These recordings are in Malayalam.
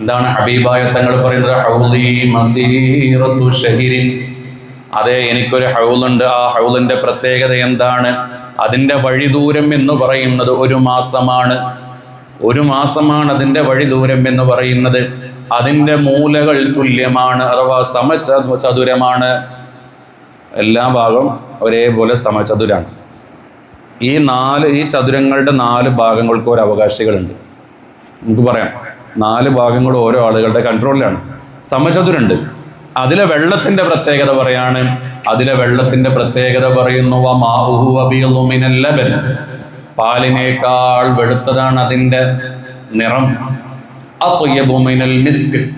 എന്താണ് ഹബീബായ തങ്ങൾ പറയുന്നത്? അതെ എനിക്കൊരു ഹൗലുണ്ട് ആ ഹൗലിന്റെ പ്രത്യേകത എന്താണ്? അതിന്റെ വഴിദൂരം എന്ന് പറയുന്നത് ഒരു മാസമാണ്. ഒരു മാസമാണ് അതിന്റെ വഴിദൂരം എന്ന് പറയുന്നത്. അതിന്റെ മൂലകൾ തുല്യമാണ് അഥവാ സമചതുരമാണ്. എല്ലാ ഭാഗം ഒരേപോലെ സമചതുരാണ്. ഈ നാല് ഈ ചതുരങ്ങളുടെ നാല് ഭാഗങ്ങൾക്ക് ഒരു അവകാശികളുണ്ട്. നമുക്ക് പറയാം. നാല് ഭാഗങ്ങളും ഓരോ ആളുകളുടെ കൺട്രോളിലാണ് സമചതുരുണ്ട്. അതിലെ വെള്ളത്തിന്റെ പ്രത്യേകത പറയാണ്. അതിലെ വെള്ളത്തിന്റെ പ്രത്യേകത പറയുന്നു. പാലിനേക്കാൾ വെളുത്തതാണ് അതിന്റെ നിറം. അത്വയ്യബു മിനൽ മിസ്ക്.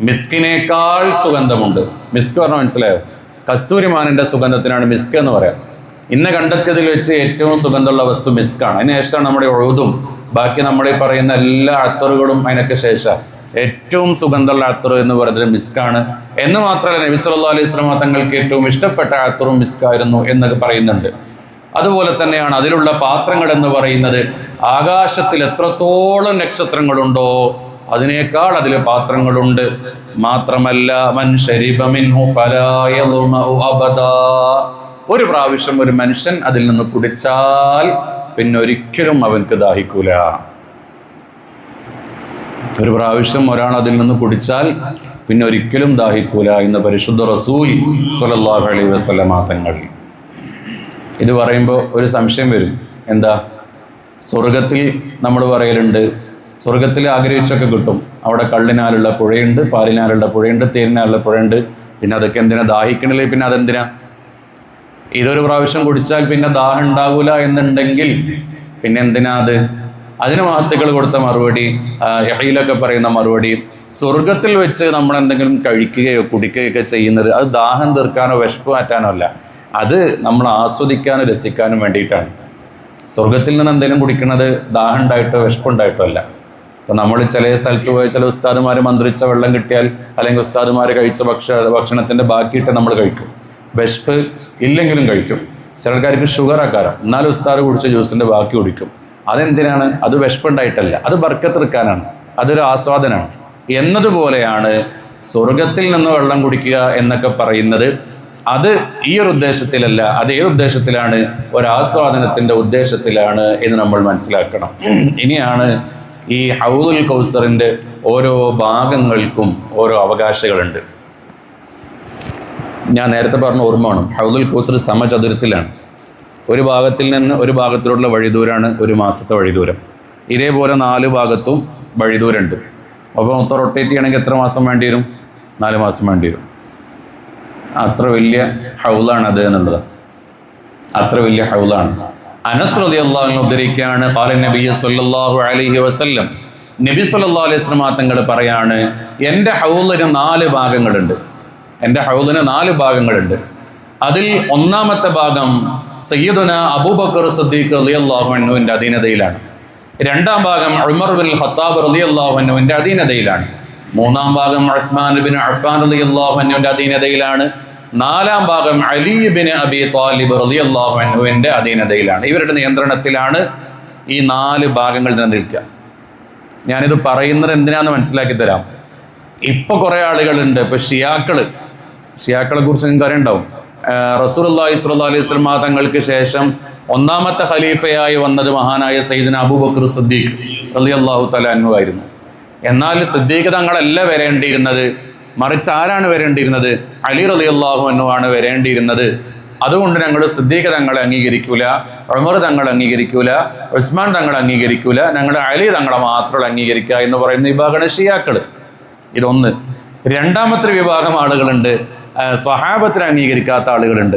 മിസ്കിനേക്കാൾ സുഗന്ധമുണ്ട്. മിസ്ക് പറഞ്ഞാൽ മനസ്സിലായോ? കസ്തൂരിമാനിന്റെ സുഗന്ധത്തിനാണ് മിസ്ക് എന്ന് പറയാം. ഇന്ന് കണ്ടെത്തിയതിൽ വെച്ച് ഏറ്റവും സുഗന്ധമുള്ള വസ്തു മിസ്കാണ്. അതിന് ശേഷമാണ് നമ്മുടെ ഒഴുതും ബാക്കി നമ്മൾ ഈ പറയുന്ന എല്ലാ അത്തറുകളും അതിനൊക്കെ ശേഷം ഏറ്റവും സുഗന്ധമുള്ള അത്തറു എന്ന് പറയുന്നത് മിസ്കാണ് എന്ന് മാത്രമല്ല നബി സല്ലാ അലൈഹി വസല്ലം തങ്ങൾക്ക് ഏറ്റവും ഇഷ്ടപ്പെട്ട അത്തറും മിസ്കായിരുന്നു എന്നൊക്കെ പറയുന്നുണ്ട്. അതുപോലെ തന്നെയാണ് അതിലുള്ള പാത്രങ്ങൾ എന്ന് പറയുന്നത് ആകാശത്തിൽ എത്രത്തോളം നക്ഷത്രങ്ങളുണ്ടോ അതിനേക്കാൾ അതിൽ പാത്രങ്ങളുണ്ട്. മാത്രമല്ല മൻ. ഒരു പ്രാവശ്യം ഒരു മനുഷ്യൻ അതിൽ നിന്ന് കുടിച്ചാൽ പിന്നെ ഒരിക്കലും അവൻക്ക് ദാഹിക്കൂല. ഒരു പ്രാവശ്യം ഒരാൾ അതിൽ നിന്ന് കുടിച്ചാൽ പിന്നെ ഒരിക്കലും ദാഹിക്കൂല എന്ന് പരിശുദ്ധ റസൂൽ സ്വല്ലല്ലാഹു അലൈ വസല്ലമ തങ്ങൾ. ഇത് പറയുമ്പോൾ ഒരു സംശയം വരും. എന്താ? സ്വർഗത്തിൽ നമ്മൾ പറയലുണ്ട് സ്വർഗത്തിൽ ആഗ്രഹിച്ചൊക്കെ കിട്ടും. അവിടെ കള്ളിനാലുള്ള പുഴയുണ്ട് പാലിനാലുള്ള പുഴയുണ്ട് തേനിനാലുള്ള പുഴയുണ്ട്. പിന്നെ അതൊക്കെ എന്തിനാ? ദാഹിക്കണില്ലേ പിന്നെ അതെന്തിനാ? ഇതൊരു പ്രാവശ്യം കുടിച്ചാൽ പിന്നെ ദാഹം ഉണ്ടാകൂല എന്നുണ്ടെങ്കിൽ പിന്നെ എന്തിനാ അത്? അതിന് മഹത്തുക്കൾ കൊടുത്ത മറുപടി യഹയിലൊക്കെ പറയുന്ന മറുപടി സ്വർഗത്തിൽ വെച്ച് നമ്മൾ എന്തെങ്കിലും കഴിക്കുകയോ കുടിക്കുകയൊക്കെ ചെയ്യുന്നത് അത് ദാഹം തീർക്കാനോ വിശപ്പ് മാറ്റാനോ അല്ല. അത് നമ്മൾ ആസ്വദിക്കാനും രസിക്കാനും വേണ്ടിയിട്ടാണ്. സ്വർഗത്തിൽ നിന്ന് എന്തെങ്കിലും കുടിക്കുന്നത് ദാഹം ഉണ്ടായിട്ടോ വിശപ്പുണ്ടായിട്ടോ അല്ല. ഇപ്പം നമ്മൾ ചില സ്ഥലത്ത് പോയ ചില ഉസ്താദുമാർ മന്ത്രിച്ച വെള്ളം കിട്ടിയാൽ അല്ലെങ്കിൽ ഉസ്താദുമാർ കഴിച്ച ഭക്ഷ ഭക്ഷണത്തിന്റെ ബാക്കിയിട്ട് നമ്മൾ കഴിക്കും. വിശപ്പ് ഇല്ലെങ്കിലും കഴിക്കും. ചിലർക്കാർക്ക് ഷുഗർ ആക്കാരം. എന്നാലും ഉസ്താദ് കുടിച്ച ജ്യൂസിന്റെ ബാക്കി കുടിക്കും. അതെന്തിനാണ്? അത് വിശപ്പുണ്ടായിട്ടല്ല. അത് ബർക്കത്തെടുക്കാനാണ് അതൊരു ആസ്വാദനമാണ്. എന്നതുപോലെയാണ് സ്വർഗത്തിൽ നിന്ന് വെള്ളം കുടിക്കുക എന്നൊക്കെ പറയുന്നത്. അത് ഈ ഒരു ഉദ്ദേശത്തിലല്ല. അത് ഏത് ഉദ്ദേശത്തിലാണ്? ഒരാസ്വാദനത്തിന്റെ ഉദ്ദേശത്തിലാണ് എന്ന് നമ്മൾ മനസ്സിലാക്കണം. ഇനിയാണ് ഈ ഹൗദുൽ കൗസറിന്റെ ഓരോ ഭാഗങ്ങൾക്കും ഓരോ അവകാശങ്ങളുണ്ട്. ഞാൻ നേരത്തെ പറഞ്ഞ ഓർമ്മ വേണം ഹൗദുൽ കൂസർ സമചതുരത്തിലാണ്. ഒരു ഭാഗത്തിൽ നിന്ന് ഒരു ഭാഗത്തിലുള്ള വഴിദൂരാണ് ഒരു മാസത്തെ വഴിദൂരം. ഇതേപോലെ നാല് ഭാഗത്തും വഴിദൂരമുണ്ട്. അപ്പോൾ മൊത്തം റൊട്ടേറ്റ് ചെയ്യണമെങ്കിൽ എത്ര മാസം വേണ്ടി വരും? നാല് മാസം വേണ്ടി വരും. അത്ര വലിയ ഹൗലാണ് അത് എന്നുള്ളത്. അത്ര വലിയ ഹൗലാണ് അനസ് അള്ളാഹുവിനെ ഉദ്ധരിക്കുകയാണ് ഖാല നബി സല്ലല്ലാഹു അലഹി വസല്ലം. നബി സല്ലാ അലൈഹി സ്വലമാ തങ്ങൾ പറയാണ് എന്റെ ഹൗലിന് നാല് ഭാഗങ്ങളുണ്ട്. എന്റെ ഹൗദിന് നാല് ഭാഗങ്ങളുണ്ട്. അതിൽ ഒന്നാമത്തെ ഭാഗം സയ്യിദുന അബൂബക്കർ സദ്ദീഖ് അലി അള്ളാഹുവിന്റെ അധീനതയിലാണ്. രണ്ടാം ഭാഗം ഉമർ ബിൻ ഖത്താബ് അലി അള്ളാഹുവിന്റെ അധീനതയിലാണ്. മൂന്നാം ഭാഗം അസ്മാൻ ബിൻ അഫ്ഫാൻ അലി അള്ളാഹുവിന്റെ അധീനതയിലാണ്. നാലാം ഭാഗം അലി ബിൻ അബി താലിബ് അലി അള്ളാഹുവിന്റെ അധീനതയിലാണ്. ഇവരുടെ നിയന്ത്രണത്തിലാണ് ഈ നാല് ഭാഗങ്ങൾ നിലനിൽക്കുക. ഞാനിത് പറയുന്നത് എന്തിനാന്ന് മനസ്സിലാക്കി തരാം. ഇപ്പൊ കുറെ ആളുകളുണ്ട് ഇപ്പൊ ഷിയാക്കൾ ഷിയാക്കളെ കുറിച്ച് നിങ്ങൾക്ക് അറിയണ്ടാവും റസൂൽ അള്ളാഹി സ്വല്ലാ അലൈഹി സ്വലമ തങ്ങൾക്ക് ശേഷം ഒന്നാമത്തെ ഖലീഫയായി വന്നത് മഹാനായ സയ്യിദിന അബൂബക്കർ സിദ്ദീഖ് അലി അള്ളാഹു തലാനു ആയിരുന്നു. എന്നാൽ സിദ്ദീഖ് തങ്ങളല്ല വരേണ്ടിയിരുന്നത് മറിച്ച് ആരാണ് വരേണ്ടിയിരുന്നത്? അലി റലി അള്ളാഹു ആണ് വരേണ്ടിയിരുന്നത്. അതുകൊണ്ട് ഞങ്ങൾ സിദ്ദീഖ് തങ്ങളെ അംഗീകരിക്കൂല ഉമർ തങ്ങൾ അംഗീകരിക്കൂല ഉസ്മാൻ തങ്ങൾ അംഗീകരിക്കൂല ഞങ്ങൾ അലി തങ്ങളെ മാത്രം അംഗീകരിക്കുക എന്ന് പറയുന്ന വിഭാഗമാണ് ഷിയാക്കൾ ഇതൊന്ന്. രണ്ടാമത്തെ വിഭാഗം ആളുകളുണ്ട് സ്വഹാബത്തിനെ അംഗീകരിക്കാത്ത ആളുകളുണ്ട്.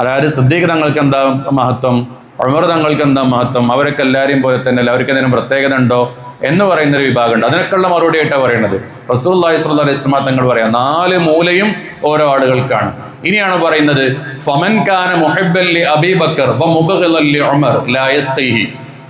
അതായത് സിദ്ദീഖ് തങ്ങൾക്ക് എന്താ മഹത്വം? ഉമർ തങ്ങൾക്ക് എന്താ മഹത്വം? അവരൊക്കെ എല്ലാവരെയും പോലെ തന്നെ അല്ല? അവർക്ക് എന്തെങ്കിലും പ്രത്യേകത ഉണ്ടോ എന്ന് പറയുന്ന ഒരു വിഭാഗമുണ്ട്. അതിനൊക്കെയുള്ള മറുപടി ആയിട്ടാണ് പറയുന്നത് റസൂൽ അലൈഹി സ്വല്ലാ അലൈഹി സ്വലാ തങ്ങൾ പറയാം നാല് മൂലയും ഓരോ ആളുകൾക്കാണ്. ഇനിയാണ് പറയുന്നത് ഫമൻ കാന മുഹബ്ബല്ലി അബീബക്കർ വ മുബഗ്ഹിലല്ലി ഉമർ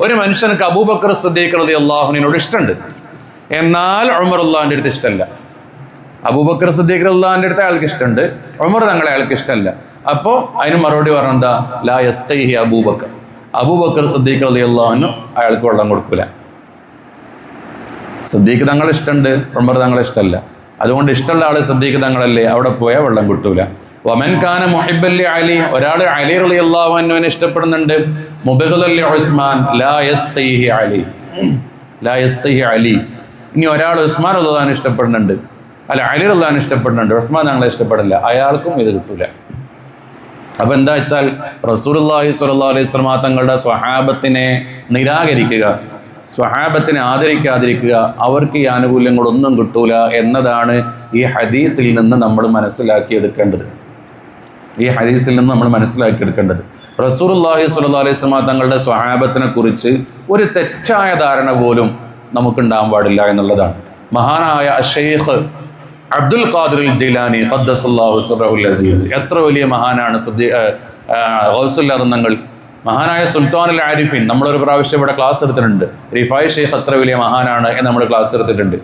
ഒരു മനുഷ്യനക്ക് അബൂബക്കർ സിദ്ദീഖ് റളിയല്ലാഹു അൻഹുവിനോട് ഇഷ്ടമുണ്ട്. എന്നാൽ ഉമർ അള്ളാഹിന്റെ അടുത്ത് ഇഷ്ടമല്ല. അബൂബക്കർ സിദ്ദീഖ് അള്ളാഹിന്റെ അടുത്ത് അയാൾക്ക് ഇഷ്ടമുണ്ട്. ഉമർ തങ്ങളെ അയാൾക്ക് ഇഷ്ടമല്ല. അപ്പോ അതിന് മറുപടി പറഞ്ഞെന്താ ലാ യസ്ഖീഹി അബൂബക്കർ. അബൂബക്കർ സിദ്ദീഖ് റളിയല്ലാഹു അൻഹു അയാൾക്ക് വെള്ളം കൊടുക്കൂല. സദ്ദീഖ് തങ്ങളെ ഇഷ്ടമുണ്ട് ഉമർ തങ്ങളെ ഇഷ്ടമല്ല. അതുകൊണ്ട് ഇഷ്ടമുള്ള ആൾ സദ്ദീഖ് തങ്ങളല്ലേ? അവിടെ പോയാൽ വെള്ളം കിട്ടൂല. വമൻ കാന മുഹിബല്ലി അലി ഒരാൾ അലി അലി അള്ളാഹുവിനെ ഇഷ്ടപ്പെടുന്നുണ്ട്. ഉസ്മാൻ ലാ യസ്ഖീഹി അലി. ലാ യസ്ഖീഹി അലി. ഇനി ഒരാൾ ഉസ്മാൻ ഉള്ളതാണ് ഇഷ്ടപ്പെടുന്നുണ്ട്. അല്ല അലി അൻഹു ഇഷ്ടപ്പെടുന്നുണ്ട്. ഉസ്മാൻ ഞങ്ങളെ ഇഷ്ടപ്പെടില്ല. അയാൾക്കും ഇത് കിട്ടൂല. അപ്പൊ എന്താ വെച്ചാൽ റസൂലുള്ളാഹി സ്വല്ലല്ലാഹു അലൈഹി വസല്ലമ തങ്ങളുടെ സ്വഹാബത്തിനെ നിരാകരിക്കുക സ്വഹാബത്തിനെ ആദരിക്കാതിരിക്കുക അവർക്ക് ഈ ആനുകൂല്യങ്ങളൊന്നും കിട്ടൂല എന്നതാണ് ഈ ഹദീസിൽ നിന്ന് നമ്മൾ മനസ്സിലാക്കി എടുക്കേണ്ടത് ഈ ഹദീസിൽ നിന്ന് നമ്മൾ മനസ്സിലാക്കിയെടുക്കേണ്ടത്. റസൂലുള്ളാഹി സ്വല്ലല്ലാഹു അലൈഹി സ്വലാ തങ്ങളുടെ സ്വഹാബത്തിനെ കുറിച്ച് ഒരു തെറ്റായ ധാരണ പോലും നമുക്കുണ്ടാകാൻ പാടില്ല എന്നുള്ളതാണ്. മഹാനായ ഷെയ്ഖ് അബ്ദുൽ ഖാദിർ ജീലാനി അസീസ്. എത്ര വലിയ മഹാനാണ് ഗൗസുല്ലാതങ്ങൾ മഹാനായ സുൽത്താൻ ആരിഫിൻ നമ്മളൊരു പ്രാവശ്യം ഇവിടെ ക്ലാസ് എടുത്തിട്ടുണ്ട്. റിഫായ് ഷെയ്ഖ് എത്ര വലിയ മഹാനാണ് എന്ന് നമ്മൾ ക്ലാസ് എടുത്തിട്ടുണ്ട്.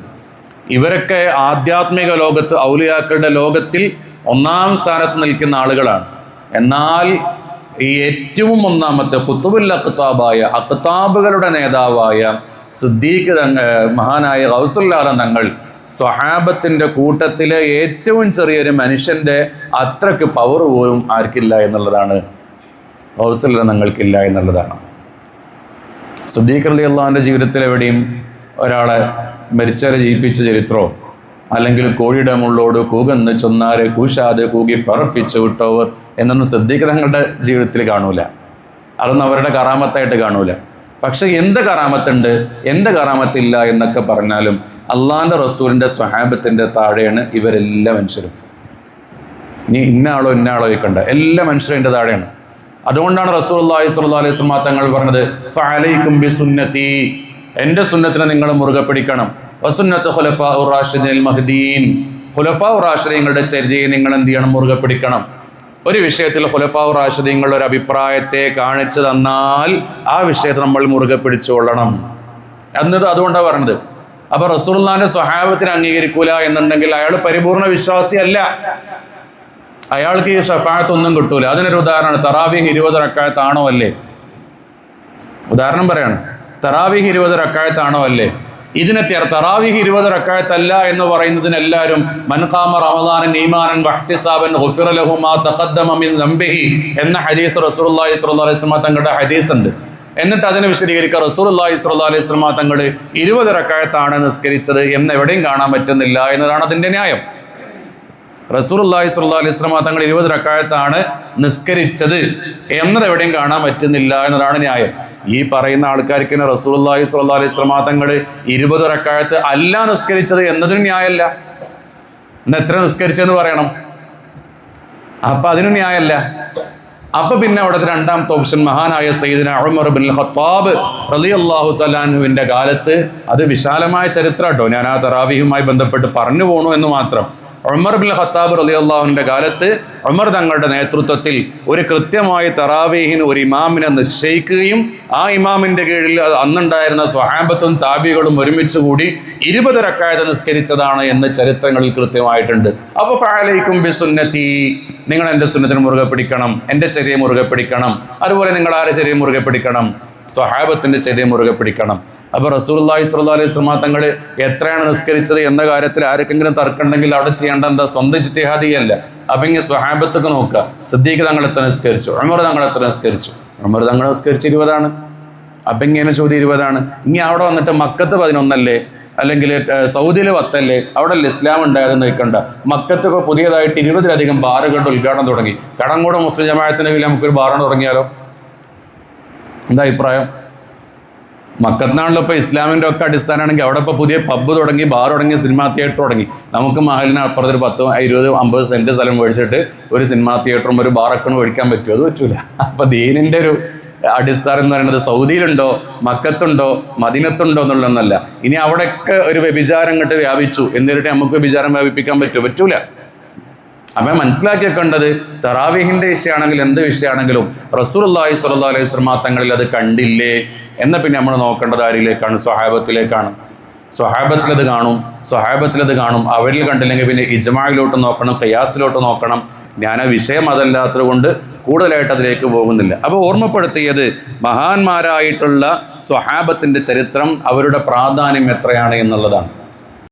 ഇവരൊക്കെ ആധ്യാത്മിക ലോകത്ത് ഔലിയാക്കളുടെ ലോകത്തിൽ ഒന്നാം സ്ഥാനത്ത് നിൽക്കുന്ന ആളുകളാണ്. എന്നാൽ ഈ ഏറ്റവും ഒന്നാമത്തെ കുത്തുബുൽ അക്താബായ അക്താബുകളുടെ നേതാവായ സിദ്ദീഖ് മഹാനായ ഗൗസുല്ലാറ തങ്ങൾ സ്വഹാബത്തിന്റെ കൂട്ടത്തിലെ ഏറ്റവും ചെറിയൊരു മനുഷ്യന്റെ അത്രയ്ക്ക് പവർ പോലും ആർക്കില്ല എന്നുള്ളതാണ്. ഹൗസല്ല നിങ്ങൾക്കില്ല എന്നുള്ളതാണ്. സിദ്ദീഖ് അലി അള്ളാഹിന്റെ ജീവിതത്തിൽ എവിടെയും ഒരാളെ മരിച്ചവരെ ജീവിപ്പിച്ച ചരിത്രമോ അല്ലെങ്കിൽ കോഴിയുടെ മുള്ളോട് കൂകന്ന് ചൊന്നാറ് കൂശാതെ കൂകി ഫറഫിച്ച് വിട്ടോവർ എന്നൊന്നും സിദ്ദീഖ് തങ്ങളുടെ ജീവിതത്തിൽ കാണൂല. അതൊന്നും അവരുടെ കറാമത്തായിട്ട് കാണൂല. പക്ഷെ എന്ത് കറാമത്തുണ്ട്? എന്ത് കറാമത്തില്ല എന്നൊക്കെ പറഞ്ഞാലും അള്ളാന്റെ റസൂലിന്റെ സ്വഹാബത്തിന്റെ താഴെയാണ് ഇവരെല്ലാ മനുഷ്യരും. നീ ഇന്നാളോ ആളോ ഇന്ന ആളോ കണ്ട എല്ലാ മനുഷ്യരും എന്റെ താഴെയാണ്. അതുകൊണ്ടാണ് റസൂൽ അള്ളാഹി സ്വല്ലാ അലൈഹി വസല്ലം തങ്ങൾ പറഞ്ഞത് ഫഅലൈക്കും ബിസുന്നതി എന്റെ സുന്നത്തിനെ നിങ്ങൾ മുറുകെ പിടിക്കണം. വസുന്നത്ത് ഖുലഫാ റാഷിദീൻ മഹ്ദീൻ. ഉറാഷിദ് നിങ്ങളുടെ ചര്യയെ നിങ്ങൾ എന്ത് ചെയ്യണം? മുറുകെ പിടിക്കണം. ഒരു വിഷയത്തിൽ ഹുലഫാവ് റാഷിദീങ്ങളുടെ ഒരു അഭിപ്രായത്തെ കാണിച്ചു തന്നാൽ ആ വിഷയത്തെ നമ്മൾ മുറുകെ പിടിച്ചുകൊള്ളണം എന്നത് അതുകൊണ്ടാണ് പറഞ്ഞത് അപ്പൊ റസൂൽഖാന്റെ സ്വഹാബത്തിന് അംഗീകരിക്കൂല എന്നുണ്ടെങ്കിൽ അയാൾ പരിപൂർണ വിശ്വാസി അല്ല. അയാൾക്ക് ഈ ഒന്നും കിട്ടൂല. അതിനൊരു ഉദാഹരണമാണ് തറാവീഹ് ഇരുപത് റക്കായത്താണോ അല്ലേ? ഉദാഹരണം പറയാണ്. തറാവീഹ് ഇരുപത് റക്കായത്താണോ അല്ലേ? ഇതിനെ തറാവിഹ് ഇരുപത് റക്കായത്തല്ല എന്ന് പറയുന്നതിന് എല്ലാവരും മൻഖാമ റമദാനൻ ഈമാനൻ വഹ്തിസാബൻ ഗുഫിറ ലഹു മാ തഖദ്ദമ മിൻ ദംബിഹി എന്ന ഹദീസ് റസൂലുള്ളാഹി സ്വല്ലല്ലാഹി അലൈഹി വസല്ലം തങ്ങളുടെ ഹദീസ് ഉണ്ട് എന്നിട്ട് അതിനെ വിശദീകരിക്കുക റസൂലുള്ളാഹി സ്വല്ലല്ലാഹി അലൈഹി വസല്ലം തങ്ങൾ ഇരുപത് റക്കായത്താണ് നിസ്കരിച്ചത് എന്ന് എവിടെയും കാണാൻ പറ്റുന്നില്ല എന്നതാണ് അതിന്റെ ന്യായം. റസൂലുള്ളാഹി സ്വല്ലല്ലാഹി അലൈഹി വസല്ലം തങ്ങൾ ഇരുപത് റക്കായത്താണ് നിസ്കരിച്ചത് എന്നത് എവിടെയും കാണാൻ പറ്റുന്നില്ല എന്നതാണ് ന്യായം. ഈ പറയുന്ന ആൾക്കാർക്ക് റസൂലുള്ളാഹി സ്വല്ലല്ലാഹു അലൈഹി വസല്ലം തങ്ങൾ ഇരുപത് റക്കാഴത്ത് അല്ല നിസ്കരിച്ചത് എന്നതിന് ന്യായമല്ല ഇന്ന് എത്ര നിസ്കരിച്ചെന്ന് പറയണം? അപ്പൊ അതിന് ന്യായമല്ല അപ്പൊ പിന്നെ അവിടുത്തെ രണ്ടാമത്തെ ഓപ്ഷൻ മഹാനായ സയ്യിദിന ഉമർ ബിൻ ഖത്താബ് അള്ളാഹു തലാൻഹുവിന്റെ കാലത്ത് അത് വിശാലമായ ചരിത്രം കേട്ടോ ഞാൻ ആ തറാവിയുമായി ബന്ധപ്പെട്ട് പറഞ്ഞു പോണു എന്ന് മാത്രം. ഉമർ ബിൻ ഖത്താബ് അള്ളാഹുവിന്റെ കാലത്ത് ഉമർ തങ്ങളുടെ നേതൃത്വത്തിൽ ഒരു കൃത്യമായി തറാവീഹിന് ഒരു ഇമാമിനെ നിശ്ചയിക്കുകയും ആ ഇമാമിന്റെ കീഴിൽ അന്നുണ്ടായിരുന്ന സ്വഹാബത്തും താബികളും ഒരുമിച്ച് കൂടി ഇരുപത് റക്കായത് നിസ്കരിച്ചതാണ് എന്ന് ചരിത്രങ്ങളിൽ കൃത്യമായിട്ടുണ്ട്. അപ്പൊ ബി ബിസുന്നതി നിങ്ങൾ എന്റെ സുന്നത്തിന് മുറുകെ പിടിക്കണം എന്റെ ചെറിയ മുറുകെ പിടിക്കണം അതുപോലെ നിങ്ങൾ ആരെ ചെറിയ മുറുകെ പിടിക്കണം? സ്വഹാബത്തിന്റെ ചെറിയ മുറുകെ പിടിക്കണം. അപ്പോൾ റസൂലുള്ളാഹി സുല്ലാ അലൈഹി സ്വലാ തങ്ങൾ എത്രയാണ് നിസ്കരിച്ചത് എന്ന കാര്യത്തിൽ ആർക്കെങ്കിലും തർക്കമുണ്ടെങ്കിൽ അവിടെ ചെയ്യേണ്ട എന്താ? സ്വന്തം ചിത്തിഹാദിയല്ല അപ്പൊ ഇങ്ങനെ സ്വഹാബത്തൊക്കെ നോക്കുക. സിദ്ദീഖ് തങ്ങൾ എത്ര നിസ്കരിച്ചു? ഉമർ തങ്ങൾ എത്ര നിസ്കരിച്ചു? ഉമർ തങ്ങൾ നിസ്കരിച്ച് ഇരുപതാണ്. അപ്പൊ ഇങ്ങനെ ചോദ്യം ഇരുപതാണ്. ഇനി അവിടെ വന്നിട്ട് മക്കത്ത് പതിനൊന്നല്ലേ? അല്ലെങ്കിൽ സൗദിയിൽ പത്തല്ലേ? അവിടെ ഇസ്ലാം ഉണ്ടായതെന്ന് നിൽക്കണ്ട മക്കത്ത് ഇപ്പോൾ പുതിയതായിട്ട് ഇരുപതിലധികം ബാറുകളുടെ ഉദ്ഘാടനം തുടങ്ങി. കടങ്ങോട് മുസ്ലിം ജമാഅത്തിന്റെ കീഴിൽ നമുക്കൊരു ബാറാണ് തുടങ്ങിയാലോ? എന്താ അഭിപ്രായം? മക്കത്താണല്ലോ ഇപ്പോൾ ഇസ്ലാമിന്റെ ഒക്കെ അടിസ്ഥാനമാണെങ്കിൽ അവിടെ ഇപ്പോൾ പുതിയ പബ്ബ് തുടങ്ങി ബാർ തുടങ്ങി സിനിമാ തിയേറ്റർ തുടങ്ങി. നമുക്ക് മഹലിന് അപ്പുറത്ത് ഒരു പത്ത് ഇരുപത് അമ്പത് സെന്റ് സ്ഥലം മേടിച്ചിട്ട് ഒരു സിനിമാ തിയേറ്ററും ഒരു ബാറൊക്കെ മേടിക്കാൻ പറ്റുമോ? അത് പറ്റൂല. അപ്പോൾ ദീനിന്റെ ഒരു അടിസ്ഥാനം എന്ന് പറയുന്നത് സൗദിയിലുണ്ടോ മക്കത്തുണ്ടോ മദിനത്തുണ്ടോ എന്നുള്ളതൊന്നല്ല ഇനി അവിടെയൊക്കെ ഒരു വ്യഭിചാരം ഇങ്ങോട്ട് വ്യാപിച്ചു. എന്നിട്ട് നമുക്ക് വ്യഭിചാരം വ്യാപിപ്പിക്കാൻ പറ്റുമോ? പറ്റൂല. അപ്പം മനസ്സിലാക്കി വെക്കേണ്ടത് തറാവിഹിന്റെ വിഷയമാണെങ്കിൽ എന്ത് വിഷയമാണെങ്കിലും റസൂലുള്ളാഹി സുല്ലാ അലൈഹി വസല്ലം തങ്ങളിൽ അത് കണ്ടില്ലേ? എന്ന പിന്നെ നമ്മൾ നോക്കേണ്ടത് ആരിലേക്കാണ്? സ്വഹാബത്തിലേക്കാണ്. സ്വഹാബത്തിലത് കാണും സ്വഹാബത്തിലത് കാണും. അവരിൽ കണ്ടില്ലെങ്കിൽ പിന്നെ ഇജ്മായിലോട്ട് നോക്കണം കയാസിലോട്ട് നോക്കണം. ഞാൻ ആ വിഷയം അതല്ലാത്തത് കൊണ്ട് കൂടുതലായിട്ട് അതിലേക്ക് പോകുന്നില്ല. അപ്പോൾ ഓർമ്മപ്പെടുത്തിയത് മഹാന്മാരായിട്ടുള്ള സ്വഹാബത്തിന്റെ ചരിത്രം അവരുടെ പ്രാധാന്യം എത്രയാണ് എന്നുള്ളതാണ്.